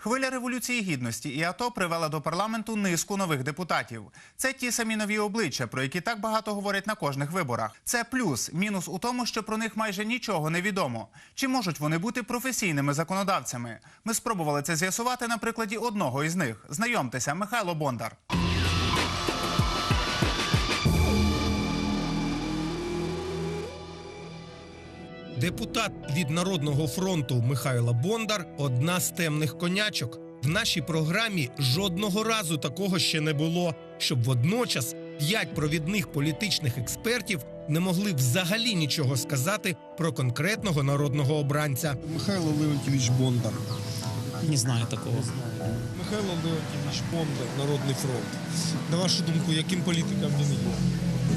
Хвиля революції гідності і АТО привела до парламенту низку нових депутатів. Це ті самі нові обличчя, про які так багато говорять на кожних виборах. Це плюс, мінус у тому, що про них майже нічого не відомо. Чи можуть вони бути професійними законодавцями? Ми спробували це з'ясувати на прикладі одного із них. Знайомтеся, Михайло Бондар. Депутат від Народного фронту Михайло Бондар одна з темних конячок. В нашій програмі жодного разу такого ще не було, щоб водночас п'ять провідних політичних експертів не могли взагалі нічого сказати про конкретного народного обранця. Михайло Леонтьевич Бондар. Не знаю такого. Михайло Леонтьевич Бондар, Народний фронт. На вашу думку, яким політиком він є?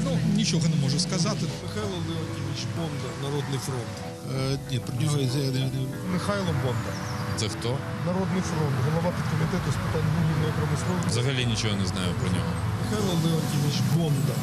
Ну, нічого не можу сказати. Михайло Леонтьевич Бондар, Народний фронт. Е, ні, про нього я не Михайло Бондар, Це хто? Народний фронт, голова підкомітету з питань вугільної промисловості. Взагалі нічого не знаю про нього. Михайло Леонтьевич Бондар.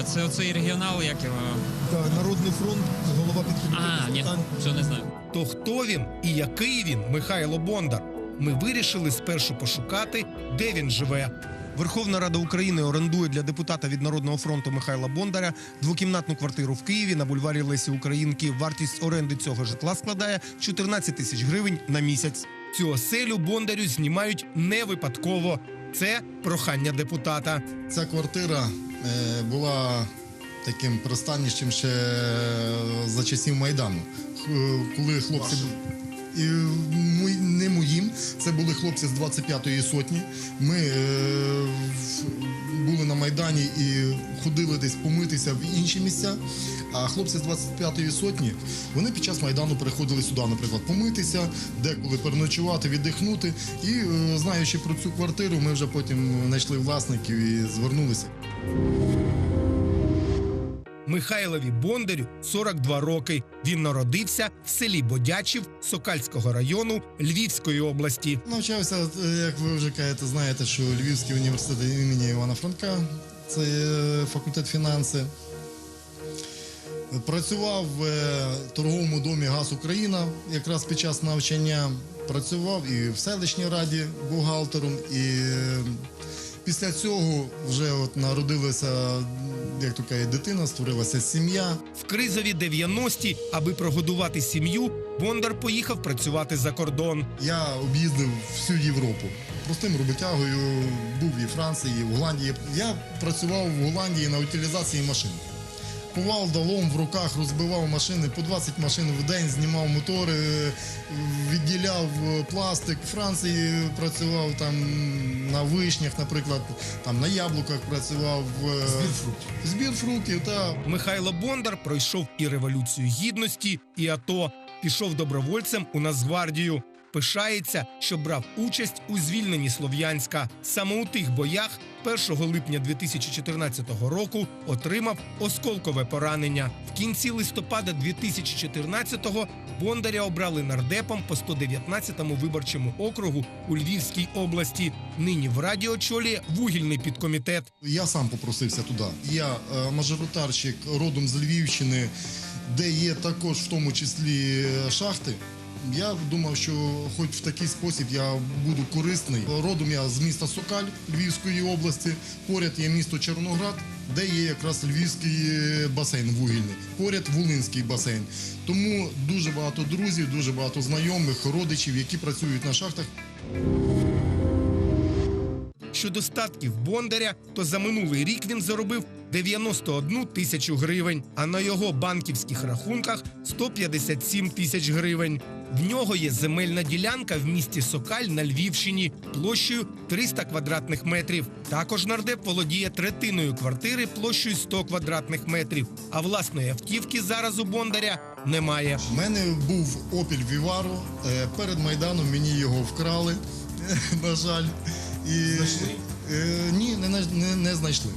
Е, Це оцей регіонал, як його. Так, Народний фронт, голова підкомітету А, з ні, питань. не знаю. То хто він і який він, Михайло Бондар? Ми вирішили спершу пошукати, де він живе. Верховна Рада України орендує для депутата від Народного фронту Михайла Бондаря двокімнатну квартиру в Києві на бульварі Лесі Українки. Вартість оренди цього житла складає 14 тисяч гривень на місяць. Цю оселю Бондарю знімають не випадково. Це прохання депутата. Ця квартира е, була таким пристанищем ще за часів Майдану. Коли хлопці. І хлопці з 25-ї сотні. Ми е, були на Майдані і ходили десь помитися в інші місця. А хлопці з 25-ї сотні вони під час Майдану приходили сюди, наприклад, помитися, деколи переночувати, віддихнути. І е, знаючи про цю квартиру, ми вже потім знайшли власників і звернулися. Михайлові Бондарю 42 роки. Він народився в селі Бодячів Сокальського району Львівської області. Навчався, е, як ви вже кажете, знаєте, що Львівський університет імені Івана Франка, це е, факультет фінанси. Працював в е, торговому домі Газ Україна якраз під час навчання. Працював і в селищній раді бухгалтером. І після цього вже от народилася, як то кажуть, дитина, створилася сім'я. В кризові 90-ті, аби прогодувати сім'ю, Бондар поїхав працювати за кордон. Я об'їздив всю Європу. Простим роботягою був і в Франції, і в Голландії. Я працював в Голландії на утилізації машин. Кував далом в руках, розбивав машини, по 20 машин в день знімав мотори, е, відділяв е, пластик. В Франції працював там на вишнях, наприклад, там на яблуках працював. Збір фруктів. Збір фруктів, так. Михайло Бондар пройшов і революцію гідності, і АТО. Пішов добровольцем у Нацгвардію. Пишається, що брав участь у звільненні Слов'янська. Саме у тих боях 1 липня 2014 року отримав осколкове поранення. В кінці листопада 2014-го Бондаря обрали нардепом по 119-му виборчому округу у Львівській області. Нині в раді очолює вугільний підкомітет. Я сам попросився туди. Я е, мажоритарщик родом з Львівщини, де є також в тому числі е, шахти. Я думав, що хоч в такий спосіб я буду корисний. Родом я з міста Сокаль Львівської області. Поряд є місто Чорноград, де є якраз львівський е, басейн вугільний. Поряд Волинський басейн. Тому дуже багато друзів, дуже багато знайомих, родичів, які працюють на шахтах. Щодо статків Бондаря, то за минулий рік він заробив 91 тисячу гривень, а на його банківських рахунках 157 тисяч гривень. В нього є земельна ділянка в місті Сокаль на Львівщині площею 300 квадратних метрів. Також нардеп володіє третиною квартири площею 100 квадратних метрів. А власної автівки зараз у Бондаря немає. У мене був Opel Vivaro. Е, Перед Майданом мені його вкрали, на жаль. І... Знайшли? Е, ні, не, не, не знайшли.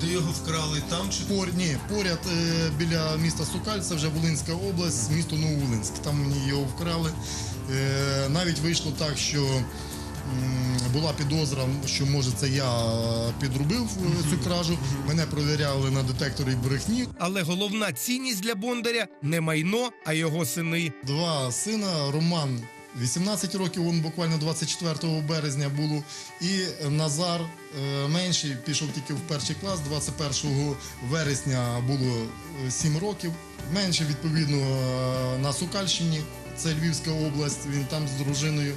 Де його вкрали там чи Пор, ні, поряд е, біля міста Сокаль, це вже Волинська область, місто Нововолинськ. Там мені його вкрали. Е, навіть вийшло так, що м, була підозра, що може це я підробив е, цю кражу. Мене провіряли на детекторі брехні. Але головна цінність для Бондаря не майно, а його сини. Два сина Роман 18 років, він буквально 24 березня було. І Назар е, менший пішов тільки в перший клас. 21 вересня було 7 років. Менший, відповідно, е, на Сукальщині, це Львівська область, він там з дружиною.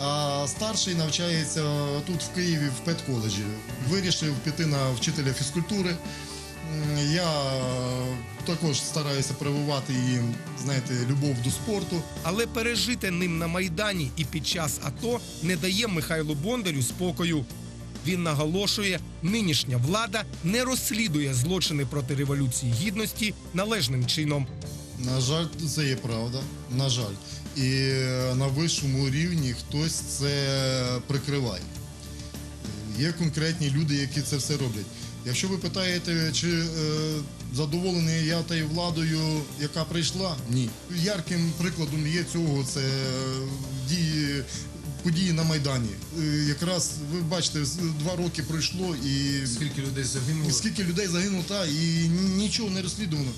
А старший навчається тут в Києві в педколеджі. Вирішив піти на вчителя фізкультури. Я е, також стараюся прививати їм, знаєте, любов до спорту. Але пережите ним на майдані і під час АТО не дає Михайлу Бондарю спокою. Він наголошує, нинішня влада не розслідує злочини проти революції гідності належним чином. На жаль, це є правда. На жаль. І е, на вищому рівні хтось це прикриває. Є конкретні люди, які це все роблять. Якщо ви питаєте, чи е, задоволений я тою владою, яка прийшла, ні. Ярким прикладом є цього це дії. Події на Майдані. Е, Якраз ви бачите, два роки пройшло і Скільки людей загинуло? скільки людей загинуло, та і нічого не розслідувано.